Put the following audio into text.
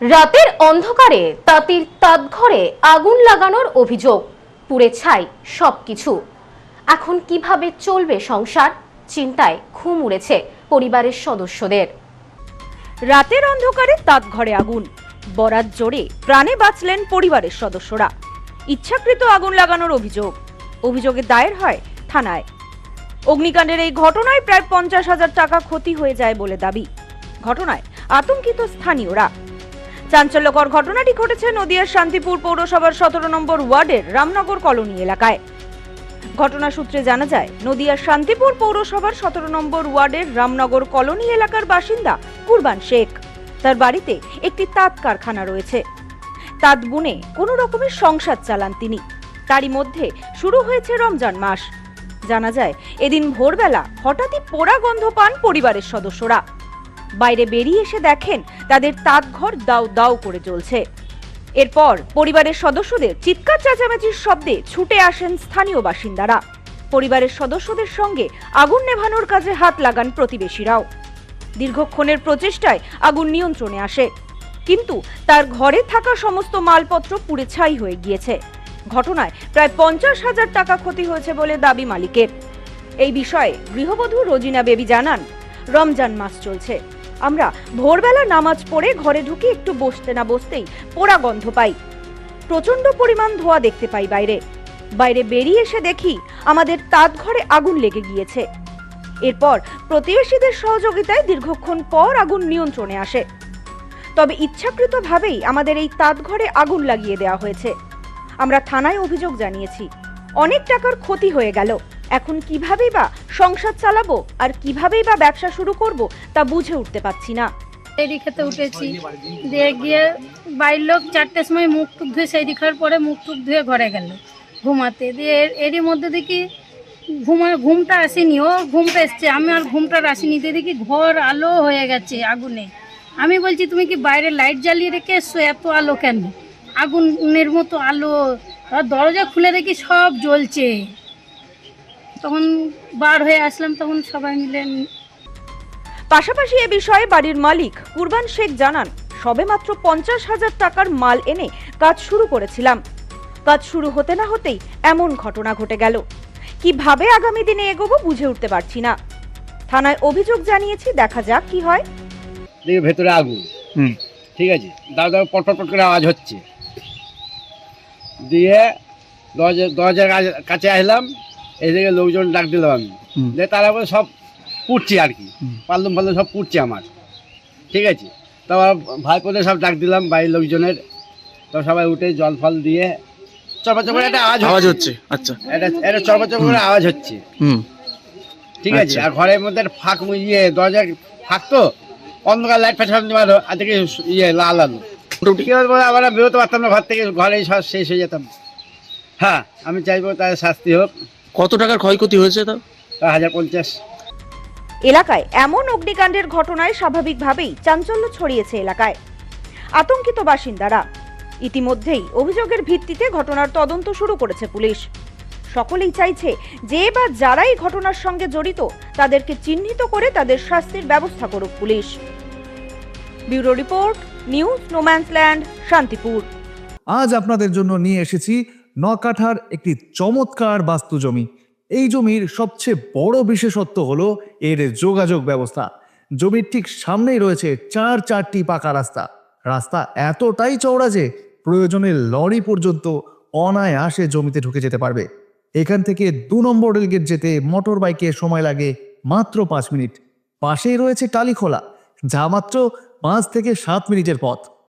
রাতের অন্ধকারে তাঁতির তাঁতঘরে আগুন লাগানোর অভিযোগ, পুড়ে ছাই সবকিছু। এখন কীভাবে চলবে সংসার? চিন্তায় ঘুম উড়েছে পরিবারের সদস্যদের। রাতের অন্ধকারে তাঁত ঘরে আগুন। বরাত জোরে প্রাণে বাঁচলেন পরিবারের সদস্যরা। ইচ্ছাকৃত আগুন লাগানোর অভিযোগ। অভিযোগে দায়ের হয় থানায়। অগ্নিকাণ্ডের এই ঘটনায় প্রায় পঞ্চাশ হাজার টাকা ক্ষতি হয়ে যায় বলে দাবি। ঘটনায় আতঙ্কিত স্থানীয়রা। চাঞ্চল্যকর ঘটনাটি ঘটেছে নদিয়ার শান্তিপুর পৌরসভার সতেরো নম্বর ওয়ার্ডের রামনগর কলোনি এলাকায়। ঘটনা সূত্রে জানা যায়, নদিয়ার শান্তিপুর পৌরসভার সতেরো নম্বর ওয়ার্ডের রামনগর কলোনি এলাকার বাসিন্দা কুরবান শেখ। তার বাড়িতে একটি তাঁত কারখানা রয়েছে। তাঁত বুনে কোনো রকমের সংসার চালান তিনি। তারই মধ্যে শুরু হয়েছে রমজান মাস। জানা যায়, এদিন ভোরবেলা হঠাৎই পোড়া গন্ধ পান পরিবারের সদস্যরা। বাইরে বেরিয়ে এসে দেখেন তাদের তাঁত ঘর দাউ দাউ করে জ্বলছে। এরপর পরিবারের সদস্যদের চিৎকার, চেঁচামেচির শব্দে ছুটে আসেন স্থানীয় বাসিন্দারা। পরিবারের সদস্যদের সঙ্গে আগুন নেভানোর কাজে হাত লাগান প্রতিবেশীরাও। দীর্ঘক্ষণের প্রচেষ্টায় আগুন নিয়ন্ত্রণে আসে। কিন্তু তার ঘরে থাকা সমস্ত মালপত্র পুড়ে ছাই হয়ে গিয়েছে। ঘটনায় প্রায় পঞ্চাশ হাজার টাকা ক্ষতি হয়েছে বলে দাবি মালিকের। এই বিষয়ে গৃহবধূ রোজিনা বেবি জানান, রমজান মাস চলছে। আমরা ভোরবেলা নামাজ পড়ে ঘরে ঢুকে একটু বসতে না বসতেই পোড়া গন্ধ পাই। প্রচণ্ড পরিমাণ ধোঁয়া দেখতে পাই বাইরে। বাইরে বেরিয়ে এসে দেখি আমাদের তাঁত ঘরে আগুন লেগে গিয়েছে। এরপর প্রতিবেশীদের সহযোগিতায় দীর্ঘক্ষণ পর আগুন নিয়ন্ত্রণে আসে। তবে ইচ্ছাকৃতভাবেই আমাদের এই তাঁত ঘরে আগুন লাগিয়ে দেওয়া হয়েছে। আমরা থানায় অভিযোগ জানিয়েছি। অনেক টাকার ক্ষতি হয়ে গেল। এখন কিভাবেই বা সংসার চালাবো আর কিভাবেই বা ব্যবসা শুরু করব তা বুঝে উঠতে পারছি না। সেই খেতে উঠেছি। দিয়ে গিয়ে বাড়ির লোক চারটের সময় মুখ টুক ধুয়ে সেই খাওয়ার পরে মুখ টুক ধুয়ে ঘরে গেল ঘুমাতে। দিয়ে এরই মধ্যে দেখি ঘুমা ঘুমটা আসেনি। ও ঘুমটা এসছে, আমি আর ঘুমটা আসেনি। দিয়ে দেখি ঘর আলো হয়ে গেছে আগুনে। আমি বলছি, তুমি কি বাইরে লাইট জ্বালিয়ে রেখে এসছো? এত আলো কেন? আগুনের মতো আলো দরজা খুলে দেখি সব জ্বলছে। তখন বার হয়ে আসলাম তখন সবাই মিলে পাশাপাশি এ বিষয়ে বাড়ির মালিক কুরবান শেখ জানান সবেমাত্র পঞ্চাশ হাজার টাকার মাল এনে কাজ শুরু করেছিলাম। কাজ শুরু হতে না হতেই এমন ঘটনা ঘটে গেল। কীভাবে আগামী দিনে এগোবো বুঝে উঠতে পারছি না। থানায় অভিযোগ জানিয়েছি দেখা যাক কি হয়। দেখি ভেতরে আগুন। হুম। ঠিক আছে? দাদা দাও পট পট পট করে আওয়াজ হচ্ছে। দিয়ে দরজা দরজার কাছে- আসলাম এদিকে লোকজন ডাক দিলাম আমি। দিয়ে তারপরে সব পুড়ছে আর কি। পাল্লুম পাল্লুম সব পুড়ছে আমার। ঠিক আছে? তারপর ভাই ভাইপোদের সব ডাক দিলাম বাড়ির লোকজনের। তো সবাই উঠে জল ফল দিয়ে চপা চপা একটা আওয়াজ আওয়াজ হচ্ছে। আচ্ছা। একটা একটা চপা চপা করে আওয়াজ হচ্ছে। ঠিক আছে? আচ্ছা। আর ঘরের মধ্যে ফাঁক ইয়ে দরজার ফাঁক তো? অন্ধকার লাইট ফাইট সব আর দেখি ইয়ে লাল আলো। কি বলব আবার আর বেরোতে পারতাম না ঘর থেকে ঘরেই সব শেষ হয়ে যেতাম। হ্যাঁ আমি চাইব তার শাস্তি হোক। কত টাকার ক্ষয়ক্ষতি হয়েছে তার হাজার পঞ্চাশ। এলাকায় এমন অগ্নিকাণ্ডের ঘটনায় স্বাভাবিকভাবেই চাঞ্চল্য ছড়িয়েছে এলাকায়। আতঙ্কিত বাসিন্দারা। ইতিমধ্যেই অভিযোগের ভিত্তিতে ঘটনার তদন্ত শুরু করেছে পুলিশ। সকলেই চাইছে যে বা যারাই ঘটনার সঙ্গে জড়িত তাদেরকে চিহ্নিত করে তাদের শাস্তির ব্যবস্থা করুক police. Bureau report news no man's land, Shantipur. আজ আপনাদের জন্য নিয়ে এসেছি নকাঠার একটি চমৎকার বাস্তু জমি এই জমির সবচেয়ে বড় বিশেষত্ব হলো এর যোগাযোগ ব্যবস্থা। জমির ঠিক সামনেই রয়েছে চার চারটি পাকা রাস্তা। রাস্তা এতটাই চওড়া যে প্রয়োজনে লরি পর্যন্ত অনায়াসে জমিতে ঢুকে যেতে পারবে। এখান থেকে দু নম্বর রেলগেট যেতে মোটর বাইকে সময় লাগে মাত্র পাঁচ মিনিট। পাশেই রয়েছে টালিখোলা, যা মাত্র পাঁচ থেকে সাত মিনিটের পথ।